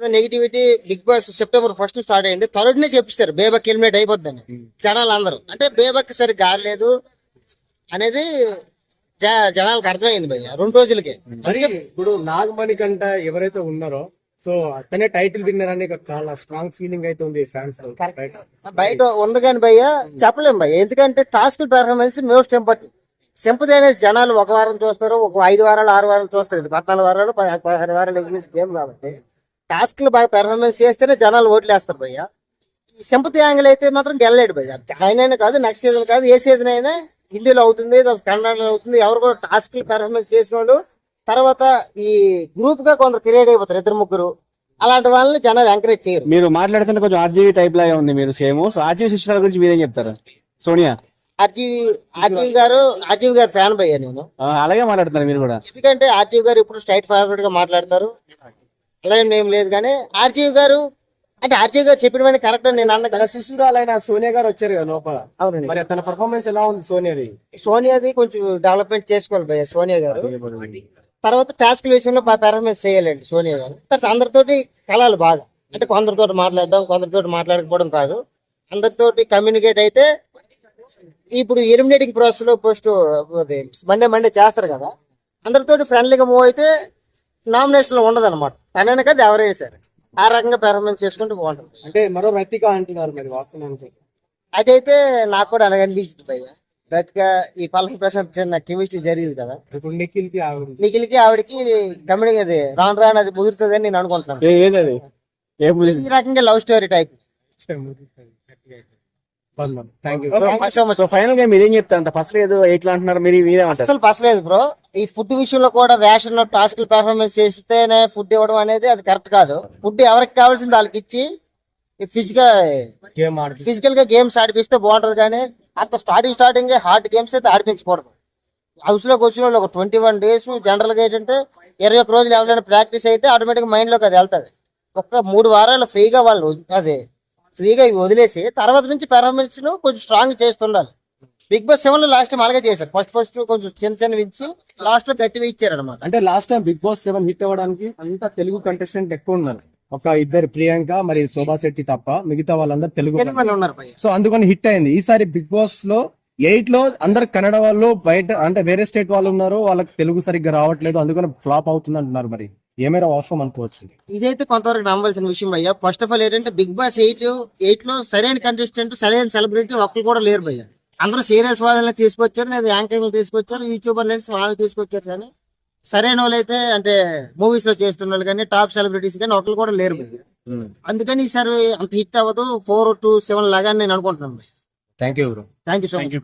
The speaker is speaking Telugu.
Negativity Bigg Boss September first start అయింది. థర్డ్ నే చెప్పిస్తారు బేబక్ ఎలిమినేట్ అయిపోద్దని జనాలు అందరూ అంటే బేబక్ సరిగ్గా ఆడలేదు అనేది జనాలకు అర్థమైంది భయ్య. రెండు రోజులకి. మరి ఇప్పుడు నాగమణి కంట ఎవరైతే ఉన్నారో సో అతనే టైటిల్ విన్నర్ అని చాలా స్ట్రాంగ్ ఫీలింగ్ అయితే ఉంది ఫ్యాన్స్ బయట. ఉంది కానీ భయ్య చెప్పలేం భయ్య. ఎందుకంటే task performance most important sympathy అనేది జనాలు ఒక వారం చూస్తారు ఒక ఐదు వారాలు ఆరు వారాలు చూస్తారు. ఇది పద్నాలుగు వారాలు పదహారు వారాలు గేమ్ కాబట్టి. టాస్క్లు బాగా పెర్ఫార్మెన్స్ చేస్తేనే జనాలు ఓట్లు వేస్తారు భయ్య. ఈ సింపతి యాంగిల్ అయితే మాత్రం గెలలేడు భయ్య. ఆయన అయినా కాదు నెక్స్ట్ సీజన్ కాదు ఏ సీజన్ అయినా హిందీలో అవుతుంది కన్నడలో అవుతుంది ఎవరు కూడా టాస్క్ పెర్ఫార్మెన్స్ చేసిన వాళ్ళు తర్వాత ఈ గ్రూప్గా కొందరు క్రియేట్ అయిపోతారు ఇద్దరు ముగ్గురు. అలాంటి వాళ్ళని జనాలు ఎంకరేజ్ చేయరు. మీరు మాట్లాడుతుంటే కొంచెం ఆర్జీవీ టైప్ లాగా ఉంది మీరు సేమ్. సో ఆర్జీవీ శిష్యుల గురించి మీరేం చెప్తారు? Sonia. RGV RGV garu RGV garu fan భయ్యా నేను. అలాగే మాట్లాడుతున్నారు మీరు కూడా. ఎందుకంటే ఆర్జీవి గారు ఇప్పుడు స్ట్రైట్ ఫార్వర్డ్గా మాట్లాడతారు. అలా ఏం లేదు కానీ ఆర్జీవి గారు అంటే ఆర్జీవి గారు చెప్పిన కరెక్ట్ నేను అన్న తన శిశురాలైన సోనియా గారు వచ్చారు కదా లోపల. అవునండి. మరి తన పర్ఫార్మెన్స్ ఎలా ఉంది సోనియాది? సోనియాది కొంచెం డెవలప్మెంట్ చేసుకోవాలి భయ్య సోనియా గారు. తర్వాత టాస్క్ విషయంలో బాగా పెర్ఫార్మెన్స్ చేయాలండి సోనియా గారు. తర్వాత అందరితోటి కలాలి బాగా. అంటే కొందరితో మాట్లాడడం కొందరితో మాట్లాడకపోవడం కాదు. అందరితోటి కమ్యూనికేట్ అయితే ఇప్పుడు ఎలిమినేటింగ్ ప్రాసెస్లో పోస్ట్ మండే మండే చేస్తారు కదా. అందరితో ఫ్రెండ్లీగా మూవ్ అయితే నామినేషన్లో ఉండదు అనమాట కదా ఎవరైనా సరే ఆ రకంగా పెర్ఫార్మెన్స్ చేసుకుంటూ బాగుంటుంది. అంటే మరో రతిక అంటున్నారు మరి వాస్తవానికి. అదైతే నాకు కూడా అలాగే అనిపించింది భయ్య. రతిక ఈ పల్లకి ప్రశాంత్ చిన్న కెమిస్ట్రీ జరిగింది కదా. ఇప్పుడు ఆవిడ. నిఖిల్కి ఆవిడకి కమ్యూనిటీ అది రాను రాను అది ముగురుతుందని నేను అనుకుంటున్నాను? ఈ రకంగా love story type thank you thank you so much so ఫైనల్గా మీరేం చెప్తారు? ఫస్ట్ ఏదో ఎట్లా అంటున్నారు? మీరు మీరేమంటారు అసలు పసలేదు బ్రో ఈ ఫుడ్ విషయంలో కూడా రేషన్ టాస్క్ పెర్ఫార్మెన్స్ చేస్తేనే ఫుడ్ ఇవ్వడం అనేది అది కరెక్ట్ కాదు. ఫుడ్ ఎవరికి కావాల్సింది వాళ్ళకి ఇచ్చి ఫిజికల్ గేమ్ ఫిజికల్గా గేమ్స్ ఆడిపిస్తే బాగుంటది కానీ అంత స్టార్టింగ్ స్టార్టింగ్ హార్డ్ గేమ్స్ అయితే ఆడిపించకూడదు. హౌస్లోకి వచ్చిన వాళ్ళు ఒక ట్వంటీ వన్ డేస్ జనరల్గా ఏంటంటే ఇరవై ఒక్క రోజులు ఎవరైనా ప్రాక్టీస్ అయితే ఆటోమేటిక్ మైండ్లోకి అది వెళ్తుంది. ఒక్క మూడు వారాలు ఫ్రీగా వాళ్ళు అదే ఫ్రీగా ఇవి వదిలేసి తర్వాత నుంచి పెర్ఫార్మెన్స్లో కొంచెం స్ట్రాంగ్ చేస్తుండాలి. బిగ్ బాస్ సెవెన్లో లాస్ట్ టైం అలాగే చేశారు. ఫస్ట్ ఫస్ట్ కొంచెం చిన్న చిన్న ఇచ్చి లాస్ట్లో గట్టిగా ఇచ్చారు అనమాట అంటే last time Bigg Boss seven hit అవ్వడానికి అంతా తెలుగు కంటెస్టెంట్ ఎక్కువ ఉన్నారు. ఒక ఇద్దరు ప్రియాంక మరి శోభా శెట్టి తప్ప మిగతా వాళ్ళందరూ తెలుగు ఉన్నారు సో అందుకని హిట్ అయింది. ఈసారి బిగ్ బాస్లో ఎయిట్లో అందరు కన్నడ వాళ్ళు బయట అంటే వేరే స్టేట్ వాళ్ళు ఉన్నారు వాళ్ళకి తెలుగు సరిగ్గా రావట్లేదు. అందుకని ఫ్లాప్ అవుతుంది అంటున్నారు మరి. ఏమైనా అవసరం అనుకోవచ్చు ఇదైతే కొంతవరకు నమ్మవలసిన విషయం భయ్య ఫస్ట్ ఆఫ్ ఆల్ ఏంటంటే బిగ్ బాస్ ఎయిట్ ఎయిట్లో సరైన కంటెస్టెంట్ సరైన సెలబ్రిటీ ఒక్కరు కూడా లేరు భయ్య. అందరూ సీరియల్స్ వాళ్ళని తీసుకొచ్చారు లేదా యాంకరింగ్ తీసుకొచ్చారు యూట్యూబర్ లెన్స్ వాళ్ళని తీసుకొచ్చారు కానీ సరైన వాళ్ళు అయితే అంటే మూవీస్లో చేస్తున్న వాళ్ళు కానీ టాప్ సెలబ్రిటీస్ కానీ ఒకరు కూడా లేరు భయ్య. అందుకని ఈసారి అంత హిట్ అవ్వదు ఫోర్ టు సెవెన్ లాగా అని నేను అనుకుంటున్నాను thank you bro thank you so much